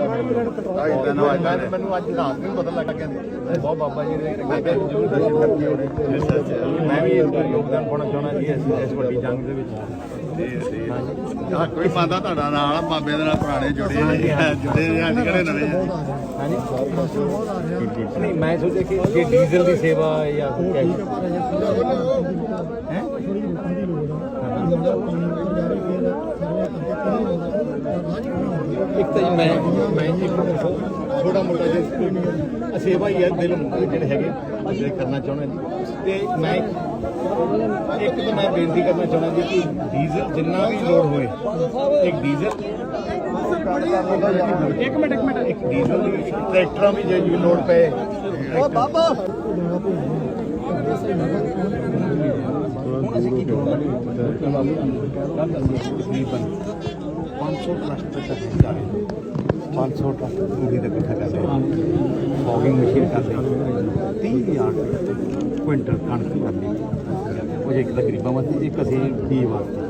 ਮੈਨੂੰ ਅੱਜ ਰਾਤ ਨੂੰ ਪਤਾ ਲੱਗ ਗਿਆ ਬਹੁਤ ਬਾਬਾ ਜੀ ਦੇ ਮੈਂ ਜ਼ਰੂਰ ਦਰਸ਼ਨ ਕਰਕੇ ਆਉਣੇ ਮੈਂ ਵੀ ਯੋਗਦਾਨ ਪਾਉਣਾ ਚਾਹੁੰਦਾ ਜੀ ਇਸ ਇਸ ਵੱਡੀ ਜੰਗ ਦੇ ਵਿੱਚ ਹਾਂ ਕੋਈ ਬੰਦਾ ਤੁਹਾਡਾ ਨਾਲ ਬਾਬੇ ਦੇ ਨਾਲ ਪੁਰਾਣੇ ਜੁੜੇ ਆ ਜੁੜੇ ਆ ਅੱਜ ਕਿਹੜੇ ਨਵੇਂ ਨਹੀਂ ਮੈਂ ਸੋਚਿਆ ਕਿ ਜੇ ਡੀਜ਼ਲ ਦੀ ਸੇਵਾ ਜਾਂ ਕਿਆ ਹੈ ਇੱਕ ਤਾਂ ਜੀ ਮੈਂ ਮੈਂ ਇੱਕ ਥੋੜਾ ਮੋਟਾ ਜਿਹਾ ਸੇਵਾ ਹੀ ਹੈ ਦਿਲ ਜਿਹੜੇ ਹੈਗੇ ਜਿਹੜੇ ਕਰਨਾ ਚਾਹੁੰਦਾ ਜੀ। ਤੇ ਮੈਂ ਇੱਕ ਤਾਂ ਮੈਂ ਬੇਨਤੀ ਕਰਨਾ ਚਾਹੁੰਦਾ ਜੀ ਕਿ ਡੀਜ਼ਲ ਜਿੰਨਾ ਵੀ ਲੋਡ ਹੋਏ ਇੱਕ ਡੀਜ਼ਲ ਇੱਕ ਮਿੰਟ ਇੱਕ ਮਿੰਟ। ਇੱਕ ਡੀਜ਼ਲ ਦੀ ਇੱਕ ਟਰੈਕਟਰਾਂ ਵੀ ਜੇ ਲੋਡ ਪਏ। ਓ ਬਾਬਾ! ਹੁਣ ਅਸੀਂ ਕੀ ਕਰਾਂਗੇ? 500 ਟਰੱਕ ਤੱਕ ਜਾ ਰਹੇ ਹਾਂ 500 ਟਰੱਕ ਪੂਰੀ ਦੇ ਇਕੱਠਾ ਕਰ ਰਹੇ ਮਸ਼ੀਨ ਕਰ 30000 ਕੁਇੰਟਲ ਕਣਕ ਕਰ ਲਈ ਉਹ ਇੱਕ ਤਾਂ ਗਰੀਬਾਂ ਵਾਸਤੇ, ਇੱਕ ਅਸੀਂ ਡੀ ਵਾਸਤੇ।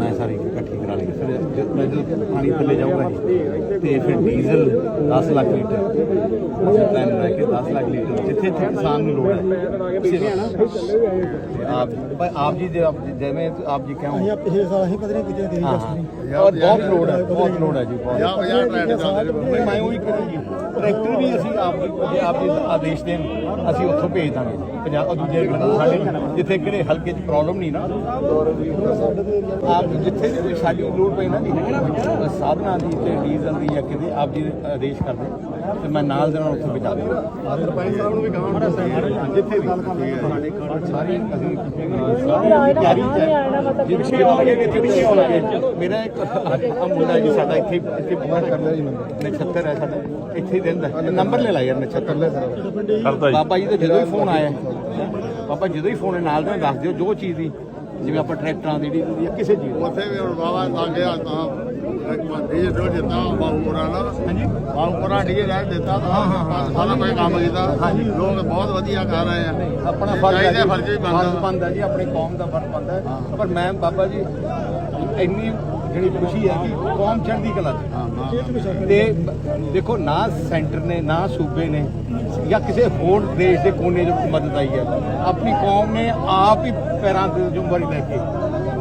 ਮੈਂ ਸਾਰੀ ਇਕੱਠੀ ਕਰਾ ਲਈ। ਫਿਰ ਜਦ ਮੈਂ ਜਦੋਂ ਪਾਣੀ ਥੱਲੇ ਜਾਊਗਾ ਜੀ ਤੇ ਫਿਰ ਡੀਜ਼ਲ 10 ਲੱਖ ਲੀਟਰ। ਅਸੀਂ ਪਲਾਨ ਬਣਾ ਕੇ 10 ਲੱਖ ਲੀਟਰ ਜਿੱਥੇ ਜਿੱਥੇ ਕਿਸਾਨ ਨੂੰ ਲੋੜ ਹੈ ਤੇ ਆਪ ਪਰ ਆਪ ਜੀ ਆਪ ਜਿਵੇਂ ਆਪ ਜੀ ਕਹੋ ਅਸੀਂ ਪਿਛਲੇ ਸਾਲ ਅਸੀਂ ਪਤਾ ਨਹੀਂ ਕਿਤੇ ਗਏ ਹਾਂ। ਔਰ ਬਹੁਤ ਲੋੜ ਹੈ ਬਹੁਤ ਲੋੜ ਹੈ ਜੀ ਬਹੁਤ। ਪੰਜਾਹ ਪੰਜਾਹ ਟਰੈਕਟਰ ਚੱਲਦੇ ਨੇ ਨਹੀਂ, ਮੈਂ ਉਹੀ ਕਰਾਂ ਜੀ ਟਰੈਕਟਰ ਵੀ ਅਸੀਂ ਆਪ ਜੀ ਆਪ ਜੀ ਆਦੇਸ਼ ਦੇਣ ਅਸੀਂ ਉੱਥੋਂ ਭੇਜ ਦਾਂਗੇ। ਪੰਜਾਬ ਦੂਜੇ ਸਾਡੇ ਜਿੱਥੇ ਕਿਹੜੇ ਹਲਕੇ 'ਚ ਪ੍ਰੋਬਲਮ ਨਹੀਂ ਨਾ। ਆਪ ਜਿੱਥੇ ਵੀ ਕੋਈ ਸਾਡੀ ਲੋੜ ਪਈ ਨਾ ਜੀ ਸਾਧਨਾਂ ਦੀ ਤੇ ਡੀਜ਼ਲ ਦੀ ਜਾਂ ਕਿਤੇ ਆਪ ਜੀ ਆਦੇਸ਼ ਕਰਦੇ ਤੇ ਮੈਂ ਨਾਲ ਦੇ ਨਾਲ ਉੱਥੇ ਪਹੁੰਚਾ ਦਿੰਦਾ। ਸਰਪੰਚ ਸਾਹਿਬ ਨੂੰ ਵੀ ਕਹਾਂਗੇ ਜਿੱਥੇ ਵੀ ਸਾਡੇ ਘਰ ਸਾਰੀ ਅਸੀਂ ਸਾਰੀ ਤਿਆਰੀ ਚ ਜੇ ਵਿਸ਼ੇ ਹੋਣਗੇ ਕਿ ਕਿਹੜੀ ਹੋਣਗੇ ਮੇਰਾ ਇੱਕ ਆ ਮੁੰਡਾ ਜੀ ਸਾਡਾ ਇੱਥੇ ਇੱਥੇ ਬਹੁਤ ਕਰ ਲਿਆ ਜੀ ਨਛੱਤਰ ਹੈ ਸਾਡਾ ਇੱਥੇ ਹੀ ਰਹਿੰਦਾ ਨੰਬਰ ਲੈ ਲਾ ਯਾਰ ਨਛੱਤਰ। ਲੈ ਕਰਦਾ ਜੀ। ਬਾਬਾ ਜੀ ਦਾ ਜਦੋਂ ਹੀ ਫੋਨ ਆਇਆ ਬਾਬਾ ਜਦੋਂ ਹੀ ਫੋਨ ਨਾਲ ਨਾਲ ਦੱਸ ਦਿਓ ਜੋ ਚੀਜ਼ ਦੀ। ਜਿਵੇਂ ਆਪਾਂ ਟਰੈਕਟਰਾਂ ਦੀ ਡੀਜ਼ਲ ਦੀ ਜਾਂ ਕਿਸੇ ਚੀਜ਼ ਦੀ ਉੱਥੇ ਵੀ ਹੁਣ ਬਾਬਾ ਲਾਗੇ ਆ ਤਾਂ ਡੀਜੇ ਡੋ ਦਿੱਤਾ ਬਾਹੂਪੁਰਾ ਨਾ ਹਾਂਜੀ। ਬਾਹੂਪੁਰਾ ਡੀਜੇ ਲੈ ਦਿੱਤਾ ਤਾਂ ਸਾਰਾ ਕੋਈ ਕੰਮ ਕੀਤਾ। ਲੋਕ ਬਹੁਤ ਵਧੀਆ ਕਰ ਰਹੇ ਆ। ਆਪਣਾ ਫਰਜ਼ ਹੈ ਚਾਹੀਦਾ ਜੀ, ਫਰਜ਼ ਵੀ ਬਣਦਾ। ਫਰਜ਼ ਬਣਦਾ ਜੀ ਆਪਣੀ ਕੌਮ ਦਾ ਫਰਜ਼ ਬਣਦਾ। ਹੈ। ਪਰ ਮੈਂ ਬਾਬਾ ਜੀ ਇੰਨੀ ਜਿਹੜੀ ਖੁਸ਼ੀ ਹੈ ਕਿ ਕੌਮ ਚੜ੍ਹਦੀ ਕਲਾ ਚ। ਤੇ ਦੇਖੋ ਨਾ ਸੈਂਟਰ ਨੇ ਨਾ ਸੂਬੇ ਨੇ ਜਾਂ ਕਿਸੇ ਹੋਰ ਦੇਸ਼ ਦੇ ਕੋਨੇ 'ਚ ਮਦਦ ਆਈ ਹੈ। ਆਪਣੀ ਕੌਮ ਨੇ ਆਪ ਹੀ ਪੈਰਾਂ ਤੇ ਜ਼ਿੰਮੇਵਾਰੀ ਲੈ ਕੇ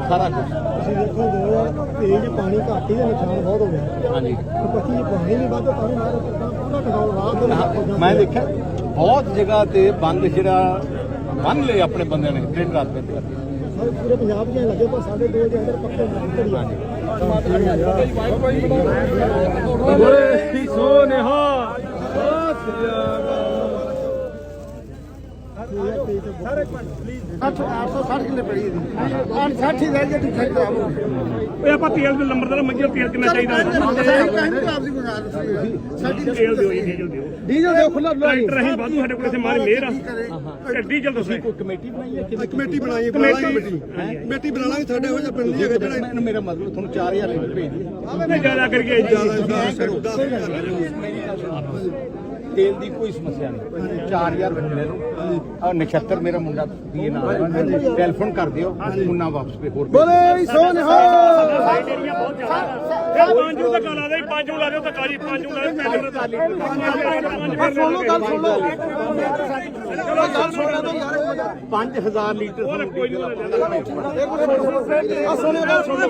ਸਾਰਾ ਕੁਝ ਤੁਸੀਂ ਦੇਖੋ ਦੋ ਤੇਜ਼ ਪਾਣੀ ਘੱਟ ਦਾ ਨੁਕਸਾਨ ਬਹੁਤ ਹੋ ਗਿਆ। ਹਾਂਜੀ। ਪੱਕੀ ਜੇ ਪਾਣੀ ਨਹੀਂ ਵੱਧ ਤਾਂ ਮਾਰ ਪੂਰਾ ਟਿਕਾਉ ਰਾਤ ਦੇ ਮੈਂ ਦੇਖਿਆ ਬਹੁਤ ਜਗ੍ਹਾ ਤੇ ਬੰਦ ਜਿਹੜਾ ਬੰਨ ਲਏ ਆਪਣੇ ਬੰਦਿਆਂ ਨੇ ਦਿਨ ਰਾਤ ਬੰਦ ਕਰਕੇ ਪੂਰੇ ਪੰਜਾਬ 'ਚ ਲੱਗੇ ਪਰ ਸਾਡੇ ਦੋ ਦੇ ਅੰਦਰ ਪੱਕੇ ਆ। ਬੋਲੇ ਸੋਨੇਹਾ ਸਰ ਇੱਕ ਮਿੰਟ 860 ਕਿਲੇ ਪੜੀ ਦੀ 860 ਰਹਿ ਜੇ ਠੀਕ ਠਾਕ ਆਵੋ ਓਏ ਆਪਾਂ ਤੇਲ ਦੇ ਨੰਬਰ ਦਾ ਮੰਗਿਆ ਤੇਲ ਕਿੰਨਾ ਚਾਹੀਦਾ ਸਾਡੀ ਤੇਲ ਦਿਓ ਜੀ ਡੀਜ਼ਲ ਦਿਓ। ਡੀਜ਼ਲ ਦੇ ਖੁੱਲਾ ਟਰੈਕਟਰ ਅਸੀਂ ਵਾਧੂ ਸਾਡੇ ਕੋਲ ਇੱਥੇ ਮਾਰੇ ਮੇਰ ਆ। ਤੇ ਡੀਜ਼ਲ ਤੁਸੀਂ ਕੋਈ ਕਮੇਟੀ ਬਣਾਈ ਹੈ? ਕਿਵੇਂ ਕਮੇਟੀ ਬਣਾਈ ਕਮੇਟੀ। ਕਮੇਟੀ ਬਣਾ ਲਾਂਗੇ ਸਾਡੇ ਹੋ ਜਾ ਪਿੰਡ ਦੀ ਜਿਹੜਾ ਮੈਨੂੰ ਮੇਰਾ ਮਤਲਬ ਤੁਹਾਨੂੰ 4000 ਲੀਟਰ ਭੇਜ ਦਿਓ। ਨਹੀਂ ਜ਼ਿਆਦਾ ਕਰਕੇ ਤੇਲ ਦੀ ਕੋਈ ਸਮੱਸਿਆ ਨਹੀਂ। 4000 ਬੰਦੇ ਨੂੰ ਆ ਨਛੱਤਰ ਮੇਰਾ ਮੁੰਡਾ ਵੀ ਨਾਲ ਟੈਲੀਫੋਨ ਕਰ ਦਿਓ। ਮੁੰਨਾ ਵਾਪਸ ਭੇ ਹੋਰ ਭੇਜ। ਦਿਓ। ਬੋਲੇ ਸੋਨਹਾ ਸਾਈਡ ਏਰੀਆ ਬਹੁਤ ਜ਼ਿਆਦਾ ਇਹ ਪੰਜ ਨੂੰ ਧੱਕਾ ਲਾ ਦੇ ਪੰਜ ਨੂੰ ਲਾ ਦਿਓ ਧੱਕਾ ਜੀ ਪੰਜ ਨੂੰ ਲਾ ਦਿਓ ਪੈਸੇ ਪੰਜ ਸੁਣ ਲਓ ਗੱਲ ਸੁਣ ਲਓ। ਚਲੋ ਗੱਲ ਸੁਣ ਲਓ 5000 ਲੀਟਰ ਤੁਹਾਨੂੰ ਕੋਈ ਨਹੀਂ ਆ ਸੁਣਿਓ ਗੱਲ ਸੁਣ